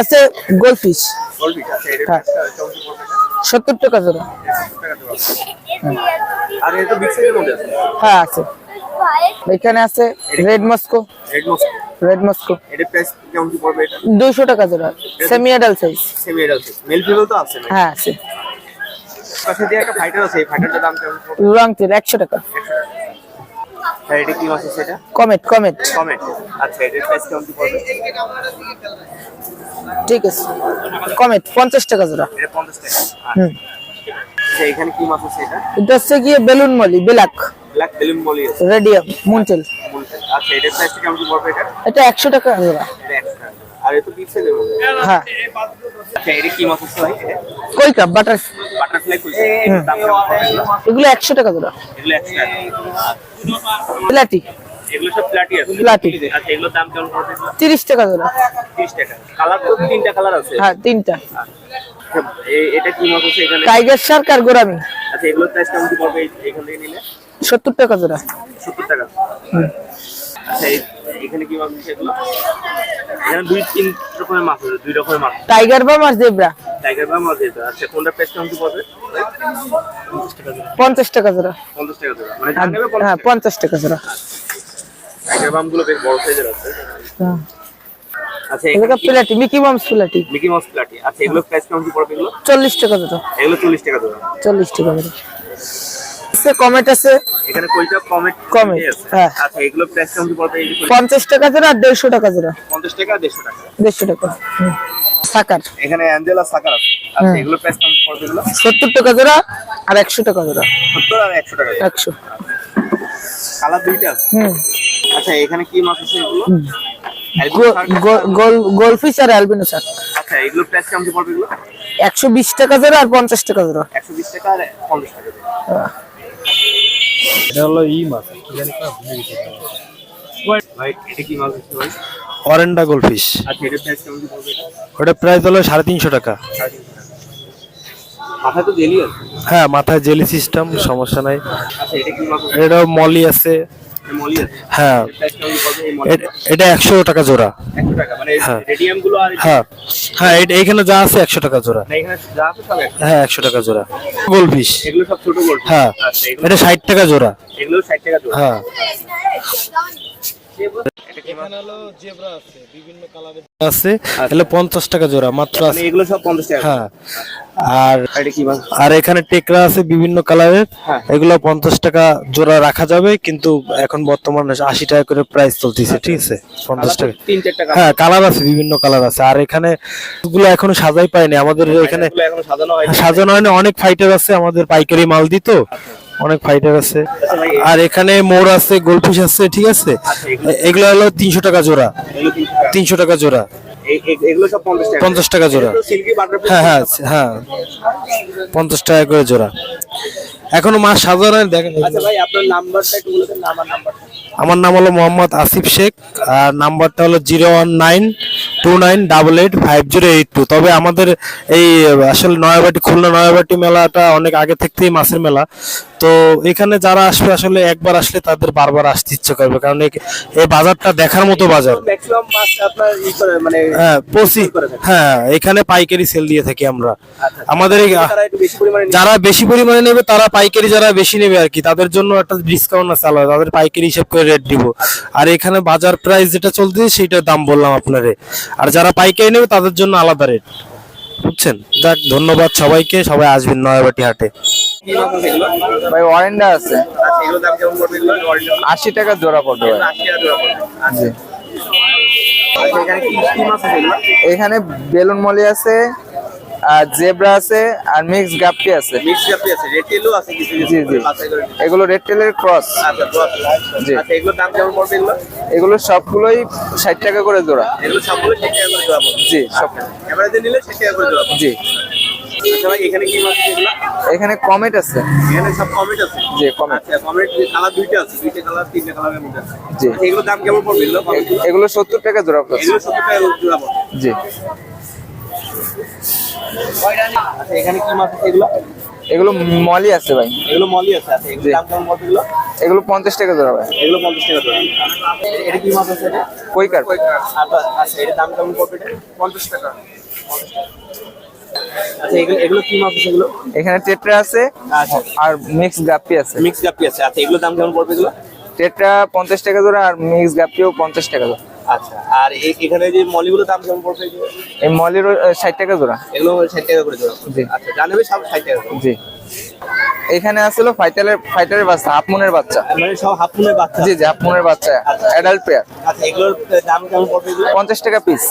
আছে গোলফিশ। হ্যাঁ। সত্তর টাকা জোড়া। হ্যাঁ আছে। এখানে আছে red Moscow red Moscow red টাকা জোড়া। Semi adult size semi adult হ্যাঁ আছে। পাশে দিয়ে একটা টাকা। স্যার কি মাছ সেটা? Comet comet. কমেট। আচ্ছা এটার প্রাইস কেমন পড়বে? ঠিক আছে। কমেট 50 টাকা জোড়া। এটা 50 টাকা। আচ্ছা। হুম। আচ্ছা, এখানে কি মাছ আছে এটা? হচ্ছে কি balloon molly black. Black balloon molly আছে। Radium moontail. আচ্ছা এটার প্রাইস কেমন পড়বে এটা? এটা 100 টাকা জোড়া। এটা 100 টাকা। আর এত পিস হ্যাঁ। আচ্ছা কই কাপ বাটার এগুলো? এগুলো একশো টাকা জোড়া এগুলো 100 টাকা। প্লাটি। এগুলো সব প্লাটি আছে। প্লাটি। আচ্ছা এগুলোর দাম কেমন পড়বে এগুলো? তিরিশ টাকা জোড়া 30 টাকা। কালার তো তিনটা কালার আছে। হ্যাঁ তিনটা। আচ্ছা, এটা কি মাছ আছে এখানে? টাইগার শার্ক আর গোরামি আচ্ছা এগুলোর প্রাইস কেমন পড়বে এখান থেকে নিলে? সত্তর টাকা জোড়া 70 টাকা। আচ্ছা এখানে কি মাছ এগুলো? এখানে দুই তিন রকমের মাছ আছে দুই রকমের মাছ টাইগার বাম আর জেব্রা? টাইগার আচ্ছা কোনটা প্রাইস কেমন পড়বে? পঞ্চাশ টাকা জোড়া। পঞ্চাশ টাকা মানে হ্যাঁ টাকা? জোড়া। টাইগার বামগুলো বেশ বড় সাইজের আছে। আচ্ছা এগুলো platy mickey platy mickey mouse platy আচ্ছা এগুলো প্রাইস কেমন পড়বে এগুলো? চল্লিশ টাকা জোড়া। এগুলো চল্লিশ টাকা দেবে চল্লিশ টাকা জোড়া। আছে কমেট আছে। এখানে কয়টা কমেট কমেট, হ্যাঁ। আচ্ছা এগুলো প্রাইস কেমন কি পড়বে? এই যে পঞ্চাশ টাকা জোড়া আর দেড়শো টাকা জোড়া। পঞ্চাশ টাকা দেড়শো টাকা। দেড়শো টাকা সাকার। এখানে অ্যাঞ্জেলা সাকার আছে। আচ্ছা এগুলো প্রাইস কেমন পড়বে এগুলো? সত্তর টাকা জোড়া আর একশো টাকা জোড়া। সত্তর আর একশো টাকা একশো। কালার দুইটা আছে। হুম। আচ্ছা এখানে কি মাছ আছে এগুলো? গোলফিশ আর অ্যালবিনো আচ্ছা এগুলো প্রাইস কেমন কি পড়বে এগুলো? একশো বিশ টাকা জোড়া আর পঞ্চাশ টাকা জোড়া। একশো বিশ টাকা আর টাকা এটা হলো ই মাছ ভাই এটা কি মাছ আছে ভাই? অরেন্ডা গোলফিশ আচ্ছা এটার প্রাইস কেমন কি পড়বে? এটা ওটা প্রাইস হলো সাড়ে তিনশো টাকা। মাথায় তো জেলি আছে। হ্যাঁ মাথায় জেলি সিস্টেম সমস্যা নাই। আচ্ছা এটা কি মাছ এটা এটা মলি আছে। হ্যাঁ। এটা একশো টাকা জোড়া। মানে হ্যাঁ। রেডিয়ামগুলো আর হ্যাঁ। হ্যাঁ এইখানে যা আছে একশো টাকা জোড়া। না এখানে যা আছে সব একশো হ্যাঁ একশো টাকা জোড়া। গোলফিশ। এগুলো সব ছোট গোল্ড হ্যাঁ। আচ্ছা এটা ষাট টাকা জোড়া। এগুলো ষাট টাকা জোড়া। হ্যাঁ। এটা কি মাছ? আছে এগুলো পঞ্চাশ টাকা জোড়া মাত্র মানে আছে এগুলো সব পঞ্চাশ টাকা। হ্যাঁ। আর আর এখানে টেকরা আছে বিভিন্ন কালারের। হ্যাঁ। এগুলো পঞ্চাশ টাকা জোড়া রাখা যাবে কিন্তু এখন বর্তমানে আশি টাকা করে প্রাইস চলতেছে ঠিক আছে? পঞ্চাশ টাকা। হ্যাঁ কালার আছে বিভিন্ন কালার আছে। আর এখানে গুলো এখনও সাজাই পাইনি। আমাদের এখানে সাজানো হয় সাজানো হয়নি। অনেক ফাইটার আছে আমাদের পাইকারি মাল দিত। অনেক ফাইটার আছে। আচ্ছা আর এখানে মোর আছে গোলফিশ আছে ঠিক আছে? আচ্ছা এগুলো হলো তিনশো টাকা জোড়া। তিনশো টাকা জোড়া। এগুলো সব পঞ্চাশ টাকা। পঞ্চাশ টাকা জোড়া। হ্যাঁ হ্যাঁ হ্যাঁ। পঞ্চাশ টাকা করে জোড়া। এখনও মাছ হয়নি, দেখেন আচ্ছা ভাই আপনার নাম্বারটা একটু বলে দেন আমার নাম্বারটা। আমার নাম হলো মোহাম্মদ আসিফ শেখ আর নাম্বারটা হলো zero one nine two nine double eight five zero eight two. তবে আমাদের এই আসলে নয়াবাটি খুলনা নয়াবাটি মেলাটা অনেক আগে থেকেই মাছের মেলা। তো এখানে যারা আসবে আসলে একবার আসলে তাদের বারবার আসতে ইচ্ছে করবে কারণ এই- বাজারটা দেখার মতো বাজার। মানে হ্যাঁ। হ্যাঁ এখানে পাইকারি সেল দিয়ে থাকি আমরা। আমাদের পরিমাণে নিয়ে- যারা বেশি পরিমাণে নেবে তারা পাইকারি যারা বেশি নেবে আর কি, তাদের জন্য একটা ডিসকাউন্ট আছে আলাদা, তাদের পাইকারি হিসাব করে রেট দিব। আর এখানে বাজার প্রাইস যেটা চলতেছে সেইটার দাম বললাম আপনারে। আর যারা পাইকারি নেবে, তাদের জন্য আলাদা রেট বুঝছেন? যাক, ধন্যবাদ সবাইকে, সবাই আসবেন নয়াবাটি হাটে? ভাই আছে। আশি জোড়া পড়বে এখানে বেলুন মলি আছে আর জেব্রা আছে আর মিক্স গাপ্পি আছে। মিক্স জাপি আছে রেড টেলও আছে কিছু কিছু। জি। এগুলো রেড। টেলের ক্রস আচ্ছা দোয়া জি। আচ্ছা এগুলোর দাম কেমন পড়বে এগুলো? এগুলো সবগুলোই ষাট টাকা করে জোড়া। এগুলো সবগুলো ষাট টাকা করে জোড়া জি সব। এবারে নিলে ষাট টাকা করে জোড়া জি। আচ্ছা এখানে কি মাছ আছে এগুলো? এখানে কমেট আছে। এখানে সব কমেট আছে? জি কমেট। আচ্ছা কমেট কালার দুইটা আছে দুইটা কালার তিনটা কালারের মধ্যে আছে। জি। আচ্ছা, এগুলোর দাম কেমন পড়বে এগুলো? কমেটগুলো? এগুলো সত্তর টাকা জোড়া পড়ছে এগুলো সত্তর টাকা জোড়া পড়বে। জি। আচ্ছা এখানে কি মাছ আছে এগুলো? এগুলো মলি আছে ভাই। এগুলো মলি আছে আচ্ছা এগুলো দাম কেমন পড়বে এগুলো? এগুলো পঞ্চাশ টাকা জোড়া ভাই। এগুলো পঞ্চাশ টাকা করে এটা কি মাছ আছে এটা? কৈকার। আচ্ছা আচ্ছা এটার দাম কেমন পড়বে এটা? পঞ্চাশ টাকা। আচ্ছা এগুলো এগুলো কি মাছ আছে এগুলো? এখানে টেট্রা আছে আচ্ছা। আর মিক্স গাপ্পি আছে। মিক্স গাপ্পি আছে আচ্ছা এগুলো দাম কেমন পড়বে এগুলো? টেট্রা পঞ্চাশ টাকা জোড়া আর মিক্স গাপ্পিও পঞ্চাশ টাকা জোড়া। আচ্ছা আর এখানে যে মলিগুলোর দাম কেমন এগুলো? এই মলির ষাট টাকা জোড়া। এগুলো ষাট টাকা করে জোড়া। জি। আচ্ছা জানাবে সব ষাট টাকা জি। এখানে আসলো ফাইটারের ফাইটারের বাচ্চা হাফ মুনের বাচ্চা। মানে সব হাফ মুনের বাচ্চা। জি জি হাফ মুনের বাচ্চা অ্যাডাল্ট পেয়ার আচ্ছা এগুলোর দাম কেমন পড়বে এগুলো? পঞ্চাশ টাকা পিস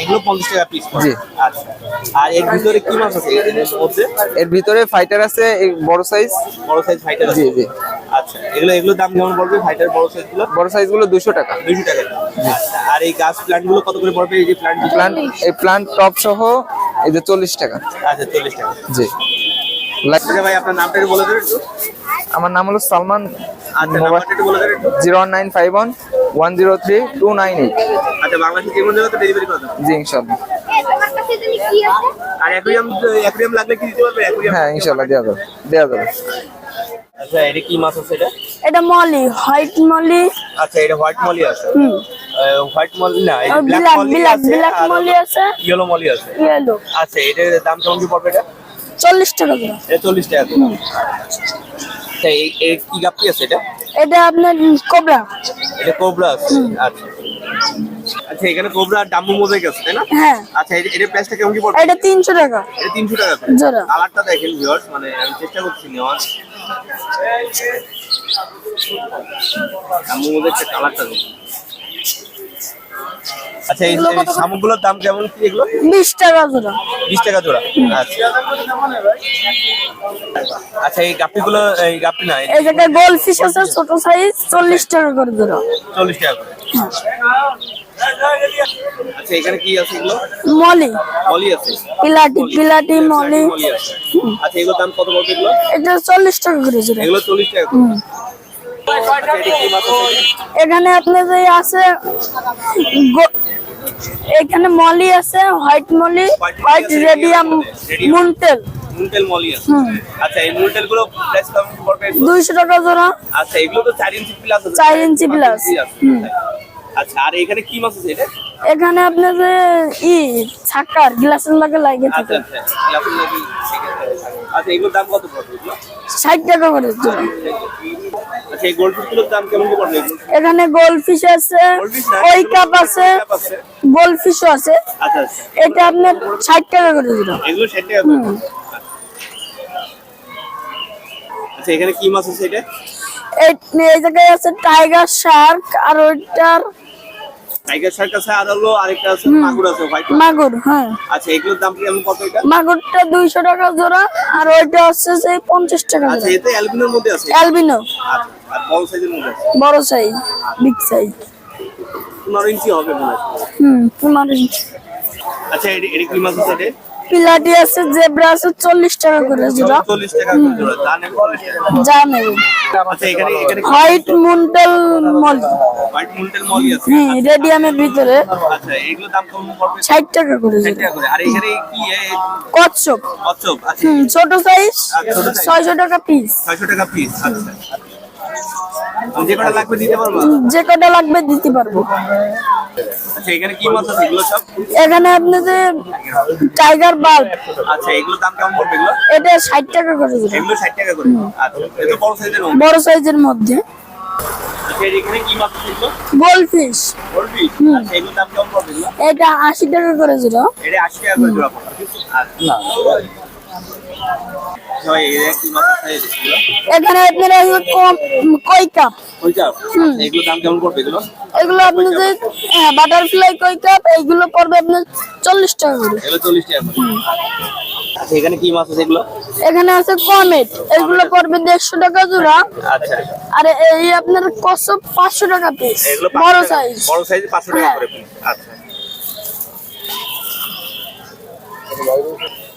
এগুলো পঞ্চাশ টাকা পিস জি। আচ্ছা আর এর ভিতরে কি মাছ আছে এর মধ্যে? এর ভিতরে ফাইটার আছে বড় সাইজ বড় সাইজ ফাইটার জি জি। আচ্ছা এগুলো এগুলোর দাম কেমন পড়বে? ফাইটার বড় সাইজগুলো? বড় সাইজগুলো দুশো টাকা। দুইশো টাকা। আর এই গাছ প্লান্টগুলো কত করে পড়বে? এই যে প্লান্ট প্লান্ট এই প্লান্ট টপ সহ এই যে চল্লিশ টাকা। আচ্ছা চল্লিশ টাকা। জি। লাইক- আচ্ছা ভাই আপনার নামটা একটু বলে দেবেন একটু। আমার নাম হলো সালমান আচ্ছা zero one nine five one one zero three two nine eight. আচ্ছা বাংলাদেশে যে কোনো জায়গাতে ডেলিভারি করে জি আছে আর অ্যাকুরিয়াম অ্যাকুরিয়াম লাগলে কি দিতে পারবে? অ্যাকুরিয়াম হ্যাঁ ইনশাল্লাহ দেওয়া যাবে দেওয়া যাবে। আচ্ছা এটা কি মাছ আছে এটা? এটা মলি হোয়াইট মলি। আচ্ছা এটা হোয়াইট মলি আছে। হুম। হোয়াইট মলি না ব্ল্যাক মলি আছে black মলি আছে। ইয়েলো মলি আছে। ইয়েলো আচ্ছা এটার দাম কেমন কি পড়বে এটা? চল্লিশ টাকা করে। এটা চল্লিশ টাকা করে। আচ্ছা এই এই কি গাপ্পি আছে এটা? এটা আপনার কোবরা। এটা কোবরা আছে আচ্ছা। আচ্ছা এখানে কোবরা ডাম্বু মোজাইক আছে তাই না? হ্যাঁ। আচ্ছা এটার প্রাইসটা কেমন কি পড়বে? এটা তিনশো টাকা। এটা তিনশো টাকা করে। জোড়া। কালারটা দেখেন ভিউয়ার্স মানে আমি চেষ্টা করছি নেওয়ার। ডাম্বু মোজাইকের কালারটা দেখুন। আচ্ছা এই শামুকগুলোর দাম কেমন কি এগুলো? বিশ টাকা জোড়া। বিশ টাকা জোড়া। আচ্ছা। আচ্ছা এই গাপ্পিগুলো এই গাপ্পি না এই জায়গায় গোল ফিশ আছে ছোট সাইজ চল্লিশ টাকা করে জোড়া। চল্লিশ টাকা করে। আচ্ছা এখানে কি আছে এগুলো? মলি। মলি আছে। পিলাটি পিলাটি মলি। মলি আচ্ছা এগুলোর দাম কত পড়বে এগুলো? এটা চল্লিশ টাকা করে জোড়া। এগুলো চল্লিশ টাকা এখানে আপনার যে আছে এখানে মলি আছে white molly white radium radium. Moontail. Molly আছে। আচ্ছা এই মুন্টেলগুলো প্রাইস কেমন পড়বে? এগুলো? দুইশো টাকা জোড়া। আচ্ছা এগুলো তো চার ইঞ্চি প্লাস আছে। আচ্ছা আর এখানে কি মাছ আছে এটা? এখানে আপনার যে ই ছাকার গ্লাসের লাগে লাগে থাকে। আচ্ছা ইয়াকুল নাকি এগুলোর দাম কত পড়বে এগুলো? ষাট টাকা করে জোড়া। আচ্ছা এই গোল্ড দাম কেমন কি পড়বে এখানে গোল্ড ফিশ আছে গোল্ডফিশ না কাপ আছে আছে। আচ্ছা আচ্ছা। এটা আপনার ষাট টাকা করে এগুলো ষাট টাকা করে। আচ্ছা এখানে কি মাছ আছে এটা? এই জায়গায় আছে টাইগার শার্ক আর ওইটার টাইগার শার্ক আছে আর হলো আরেকটা আছে মাগুর আছে হোয়াইট মাগুর হ্যাঁ। আচ্ছা এগুলোর দাম কেমন কত এটা? মাগুরটা দুইশো টাকা জোড়া আর ওইটা হচ্ছে যে পঞ্চাশ টাকা আচ্ছা এতে অ্যালবিনোর মধ্যে আছে? অ্যালবিনো। আচ্ছা। বড় সাইজের মধ্যে বড় সাইজ বিগ সাইজ পনেরো ইঞ্চি হবে মনে হুম পনেরো ইঞ্চি আচ্ছা এটা এটা কি মাছ আছে? পিলাটি আছে জেব্রা আছে চল্লিশ টাকা করে জোড়া। চল্লিশ টাকা করে জোড়া দাম নেবে চল্লিশ টাকা। যা নেবে এখানে এখানে white moontail molly white moontail molly আছে। হুম রেডিয়ামের ভিতরে। আচ্ছা এগুলো দাম কেমন পড়বে? ষাট টাকা করে ষাট জোড়া। টাকা করে। আর এখানে কি কচ্ছপ। কচ্ছপ? আচ্ছা। ছোট সাইজ আর ছোট size? ছয়শো টাকা পিস ছয়শো টাকা পিস আচ্ছা। যে কটা লাগবে দিতে পারব? যে কটা লাগবে দিতে পারব। আচ্ছা এখানে কি মাছ আছে? এগুলো সব? এখানে আপনাদের টাইগার বাল্ব আচ্ছা এগুলো দাম কেমন পড়বে এগুলো? এটা ষাট টাকা করে এগুলো ষাট টাকা করে। আচ্ছা এটা বড় সাইজের বড় সাইজের মধ্যে। এটা আশি টাকা করে জোড়া এটা আশি টাকা করে জোড়া পড়বে। এটা কি মাছ আছে এখানে আপনারা কম কই কাপ? ওইটা এগুলো দাম কেমন পড়বে এগুলো? এগুলো আপনাদের বাটারফ্লাই কই কাপ এইগুলো পড়বে আপনার চল্লিশ টাকা করে। এগুলো চল্লিশ টাকা করে। আচ্ছা এখানে কি মাছ আছে এগুলো? এখানে আছে কমেট এগুলো পড়বে দেড়শো টাকা জোড়া। আচ্ছা। আর এই আপনার কসব পাঁচশো টাকা পিস বড় সাইজ বড় সাইজ পাঁচশো টাকা হ্যাঁ। করে আচ্ছা।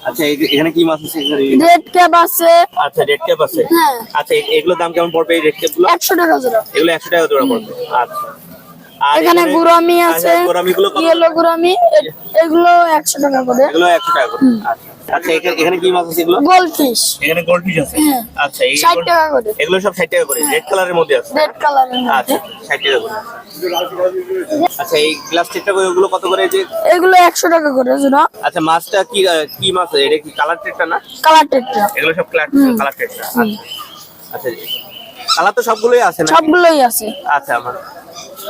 আচ্ছা এই- এখানে কি মাছ আছে? রেড ক্যাপ আছে। আচ্ছা রেড ক্যাপ আছে। হ্যাঁ। আচ্ছা এগুলোর দাম কেমন পড়বে এই রেড ক্যাপগুলো একশো টাকা জোড়া। এগুলো একশো টাকা জোড়া পড়বে। আচ্ছা। এখানে গুরামি আছে কত? ইয়েলো গুরামি এগুলো একশো টাকা করে। এগুলো একশো টাকা করে। আচ্ছা আচ্ছা এখানে এখানে কি মাছ আছে এগুলো? গোল্ড এখানে গোল্ড আছে। হ্যাঁ। আচ্ছা এই ষাট টাকা করে। এগুলো সব ষাট টাকা করে রেড কালারের মধ্যে আছে। রেড কালারের আচ্ছা টাকা করে। আচ্ছা এই গ্লাস টেটটা ওগুলো কত করে যে? এগুলো একশো টাকা করে জোড়া। আচ্ছা মাছটা কি কি মাছ? এটা কি কালার টেটটা না? কালার টেটটা এগুলো সব কালার কালার টেটটা আচ্ছা আচ্ছা কালার তো সবগুলোই আছে না সবগুলোই আছে। আচ্ছা আমার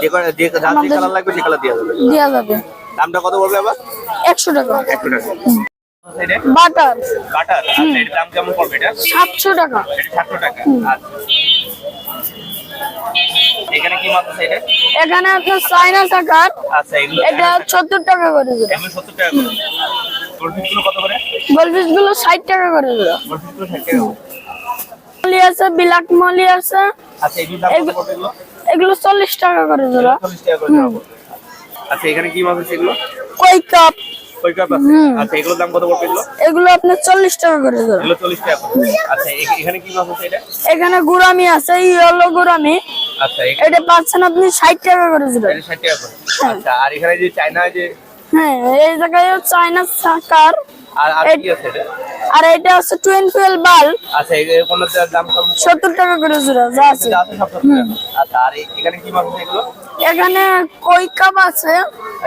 যে কটা- যে যা যে আমাদের- কালার লাগবে সে কালার দেওয়া যাবে। দেওয়া যাবে। দামটা কত পড়বে আবার? একশো টাকা। একশো টাকা। বাটার। কাটার আচ্ছা এটার দাম কেমন পড়বে এটা? সাতশো টাকা। এটা সাতশো টাকা। আচ্ছা। এখানে কি মাছ আছে এটা? এখানে আপনার চাইনা টাকার। আচ্ছা এটা সত্তর টাকা করে জোড়া এগুলো সত্তর টাকা করে। গোলফিশগুলো কত করে? গোলফিশগুলো ষাট টাকা করে জোড়া গোলফিশগুলো ষাট টাকা মলি আছে বিলাক মলি আছে। আচ্ছা এগুলো দাম কত পড়বে এগুলো? এগুলো চল্লিশ টাকা করে জোড়া। চল্লিশ টাকা করে জোড়া পড়বে। আচ্ছা এখানে কি মাছ আছে এগুলো? কই কাপ। কই কাপ আছে? আচ্ছা এগুলোর দাম কত পড়বে এগুলো? এগুলো আপনার চল্লিশ টাকা করে জোড়া। এগুলো চল্লিশ টাকা করে আচ্ছা এখানে কি মাছ আছে এটা? এখানে গুরামি আছে ইয়েলো গুরামি আচ্ছা এটা পাচ্ছেন আপনি ষাট টাকা করে জোড়া। ষাট টাকা করে। আচ্ছা আর এখানে যে চায়না যে হ্যাঁ এই জায়গায় চাইনা সাকার। আর আর কি আছে এটা? আর এটা আছে টুয়েন্টুয়েল বাল আচ্ছা এই কোনটার দাম কম সত্তর টাকা করে জোড়া যা আছে। আচ্ছা আর এখানে কি মাছ এগুলো? এখানে কই কাপ আছে।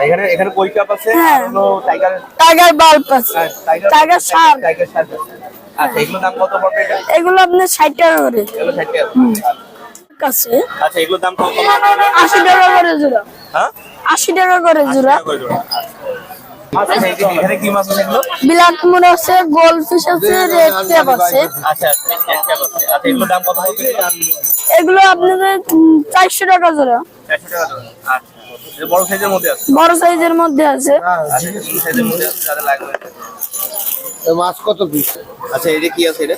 এখানে এখানে কই কাপ আছে। আর হলো টাইগার টাইগার বাল্ব আছে। টাইগার শার্ক টাইগার শার্ক আচ্ছা এগুলো দাম কত পড়বে এটা? এগুলো আপনার ষাট টাকা করে। এগুলো ষাট টাকা করে। আছে আচ্ছা এগুলোর দাম কত? আশি টাকা করে জোড়া। হ্যাঁ? আশি টাকা করে জোড়া। এখানে কি মাছ আছে এগুলো বিলাক আছে ফিশ আছে রেড আছে। আচ্ছা আচ্ছা আচ্ছা দাম কত পড়বে এগুলো আপনাদের চারশো টাকা জোড়া। আচ্ছা বড় সাইজের মধ্যে আছে। বড় সাইজের মধ্যে আছে সাইজের মধ্যে আছে যাদের লাগবে মাছ কত পিস আচ্ছা এটা কি আছে এটা?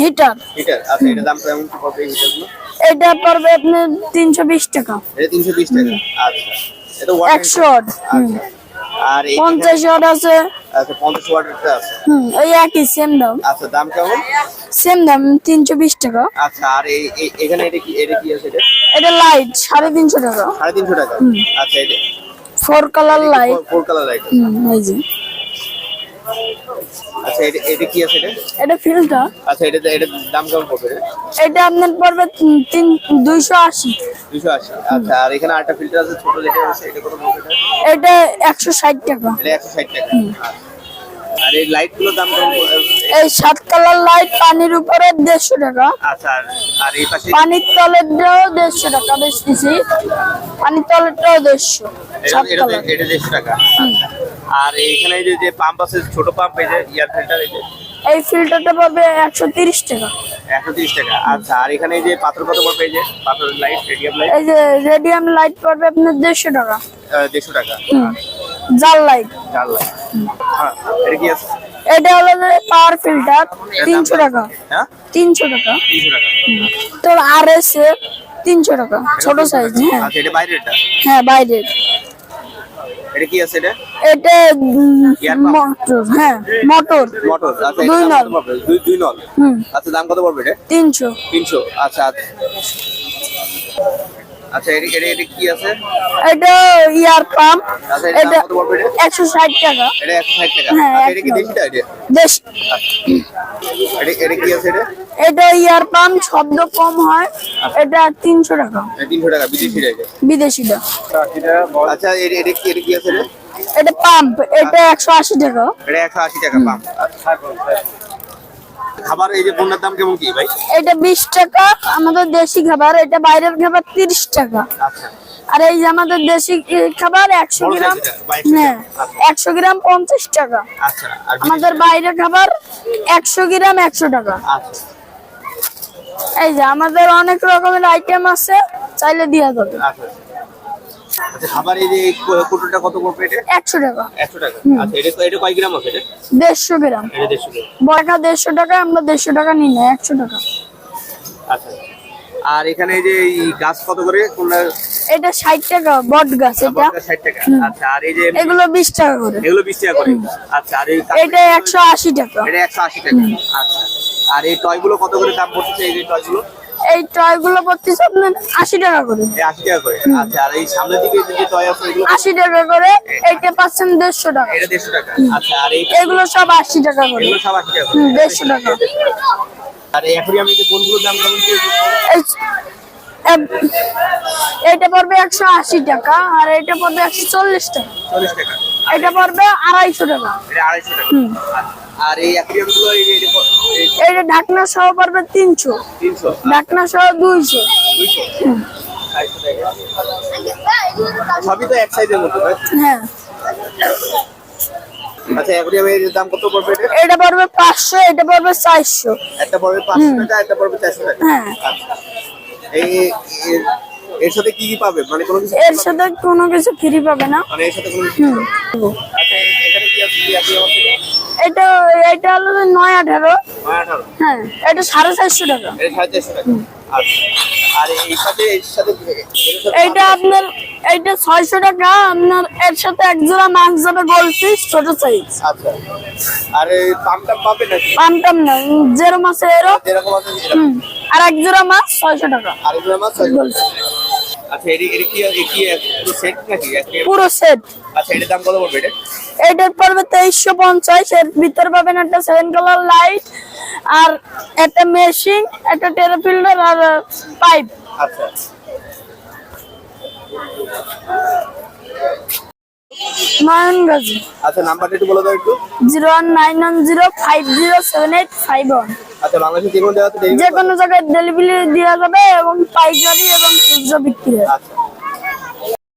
হিটার। হিটার। আচ্ছা এটা দাম কেমন কি পড়বে হিটারগুলো? এটা পড়বে আপনার তিনশো বিশ টাকা। এটা টাকা। আচ্ছা। এটা। আর এই পঞ্চাশ ওয়াট আছে। আচ্ছা পঞ্চাশ ওয়াটেরটা আছে। হুম ওই একই সেম দাম। আচ্ছা দাম কেমন? সেম দাম তিনশো বিশ টাকা। আচ্ছা আর এই এখানে এটা কি এটা কি আছে এটা? এটা লাইট সাড়ে তিনশো টাকা। সাড়ে তিনশো টাকা। আচ্ছা এটা four colour light four colour light হুম এই যে। আচ্ছা এটা এটা কি আছে এটা? এটা ফিল্টার আচ্ছা এটা এটা দাম কেমন পড়বে এটা? আপনার পড়বে তিন- তিন দুইশো আশি। দুশো আশি। আচ্ছা আর এখানে আরেকটা ফিল্টার আছে ছোট যেটা আছে এটা কত পড়বে এটা? এটা একশো ষাট টাকা। এটা একশো ষাট টাকা। আচ্ছা। আর এই লাইটগুলোর দাম কেমন এই সাত কালার লাইট পানির উপরে দেড়শো টাকা। আচ্ছা আর- এই পাশে পানির তলেরটাও দেড়শো টাকা বেশি পানির তলেরটাও দেড়শো এটা সাত এটা কালার। এটা দেড়শো টাকা। আচ্ছা। আর এইখানে যে যে পাম্প আছে ছোট পাম্প এই যে এয়ার ফিল্টার এই যে। এই ফিল্টারটা পাবে একশো তিরিশ টাকা। একশো তিরিশ টাকা আচ্ছা। আর এখানে এই যে পাথর কত পড়বে এই যে পাথর লাইট রেডিয়াম লাইট এই যে রেডিয়াম লাইট পড়বে আপনার দেড়শো টাকা। দেড়শো টাকা। জাল লাইট চার লাইট হ্যাঁ এটা কি আছে? এটা হলো যে পাওয়ার ফিল্টার তিনশো? টাকা। হ্যাঁ? তিনশো টাকা। তিনশো টাকা। তোর আর এস তিনশো টাকা ছোট সাইজ হ্যাঁ। আচ্ছা এটা বাইরেরটা? হ্যাঁ বাইরের। এটা কি আছে এটা? এটা মোটর হ্যাঁ মোটর। মোটর আচ্ছা দুই নল। দুই দুই নল? আচ্ছা দাম কত পড়বে এটা? তিনশো। তিনশো আচ্ছা আচ্ছা। আচ্ছা এটা কি আছে? এটা ইয়ার পাম্প। আচ্ছা এটা এটা দাম কত পড়বে এটা? একশো ষাট টাকা। এটা একশো ষাট টাকা। হ্যাঁ, আচ্ছা এটা কি। দেশিটা এটা? দেশ এটা এটা কি আছে এটা? এটা ইয়ার পাম্প শব্দ কম হয়। এটা তিনশো টাকা। এটা তিনশো টাকা বিদেশি বিদেশিটা। আচ্ছা এটা কি এটা কি আছে এটা? এটা পাম্প এটা একশো আশি টাকা। এটা একশো আশি টাকা পাম খাবার এই যে পণ্যের দাম কেমন কি ভাই? এটা বিশ টাকা আমাদের দেশি খাবার এটা বাইরের খাবার তিরিশ টাকা। আচ্ছা। আর এই যে আমাদের দেশি খাবার একশো বড় গ্রাম size এটা, 22 হ্যাঁ টাকা। একশো গ্রাম পঞ্চাশ টাকা। আচ্ছা আর আমাদের বাইরের খাবার একশো গ্রাম একশো টাকা। আচ্ছা। এই যে আমাদের অনেক রকমের আইটেম আছে চাইলে দেওয়া যাবে। আচ্ছা আচ্ছা। খাবার এই যে কোটোটা কত পড়বে এটা একশো টাকা। একশো টাকা। আচ্ছা এটা এটা কয় গ্রাম আছে এটা? দেড়শো গ্রাম। এটা দেড়শো গ্রাম। বড়কা দেড়শো টাকা আমরা দেড়শো টাকা নিই না একশো টাকা। আচ্ছা। আর এখানে এই যে এই গাছ কত করে? কোনটা? এটা ষাট টাকা বট গাছ এটা। ষাট টাকা। আচ্ছা আর এই যে এগুলো বিশ টাকা করে। এগুলো টাকা করে। আচ্ছা আর এই এটা একশো আশি টাকা। এটা একশো আশি টাকা। আচ্ছা। আর এই টয়গুলো কত করে দাম পড়তেছে? এই যে টয়গুলো এই টয়গুলো পড়তেছে আপনার আশি টাকা করে। আশি টাকা করে? আচ্ছা আর এই সামনের দিকে যে টয় আছে এগুলো আশি টাকা করে এইটা পাচ্ছেন দেড়শো টাকা। এটা দেড়শো টাকা। আচ্ছা আর এই এগুলো সব আশি টাকা করে। এগুলো সব আশি টাকা দেড়শো টাকা। আর এই অ্যাকুরিয়ামে যে কোনগুলোর দাম কেমন এই পড়বে একশো আশি টাকা আর এটা পড়বে একশো চল্লিশ টাকা। চল্লিশ টাকা। এটা পড়বে আড়াইশো টাকা। এটা আড়াইশো টাকা। আর এই অ্যাকুরিয়ামগুলো এইটা ঢাকনা সহ পড়বে তিনশো। ঢাকনা সহ দুইশো। সবই তো এক সাইজের মতো হ্যাঁ। আচ্ছা অ্যাকুরিয়ামের দাম কত পড়বে এটা? এটা পড়বে পাঁচশো এটা পড়বে চারশো। একটা পড়বে পাঁচশো টাকা একটা পড়বে চারশো টাকা। হ্যাঁ। আচ্ছা। এই এর- সাথে কি কি পাবে? মানে কোনো কিছু এর সাথে কোনো কিছু ফ্রি পাবে না। মানে এর সাথে কোনো কিছু আচ্ছা এখানে কি আছে? কি আছে? এটা এটা হলো নয় আঠারো। হ্যাঁ এটা সাড়ে চারশো টাকা। আচ্ছা। এইটা আপনার এইটা ছয়শো টাকা। আপনার এর সাথে এক জোড়া মাছ যাবে গোল পিস ছোট সাইজ আচ্ছা। আর পামটাম না যেরকম আছে এরকম। আর এক জোড়া মাছ ছয়শো টাকা। আর মাছ আচ্ছা এটি এটি কি কি পুরো সেট নাকি? পুরো সেট আচ্ছা এটার দাম কত পড়বে এটা? এটার পড়বে তেইশশো পঞ্চাশ এর ভিতর পাবেন একটা সেভেন কালার লাইট আর একটা মেশিন একটা টেরাফিল্ডার আর পাইপ আচ্ছা। নয়ন গাজী আচ্ছা নাম্বারটা একটু বলে দাও একটু। Zero one nine one zero five zero seven eight five one. আচ্ছা বাংলাদেশে যে কোনো জায়গাতে যে কোনো জায়গায় ডেলিভারি দেওয়া যাবে এবং পাইকারি এবং খুচরো বিক্রি হয়। আচ্ছা।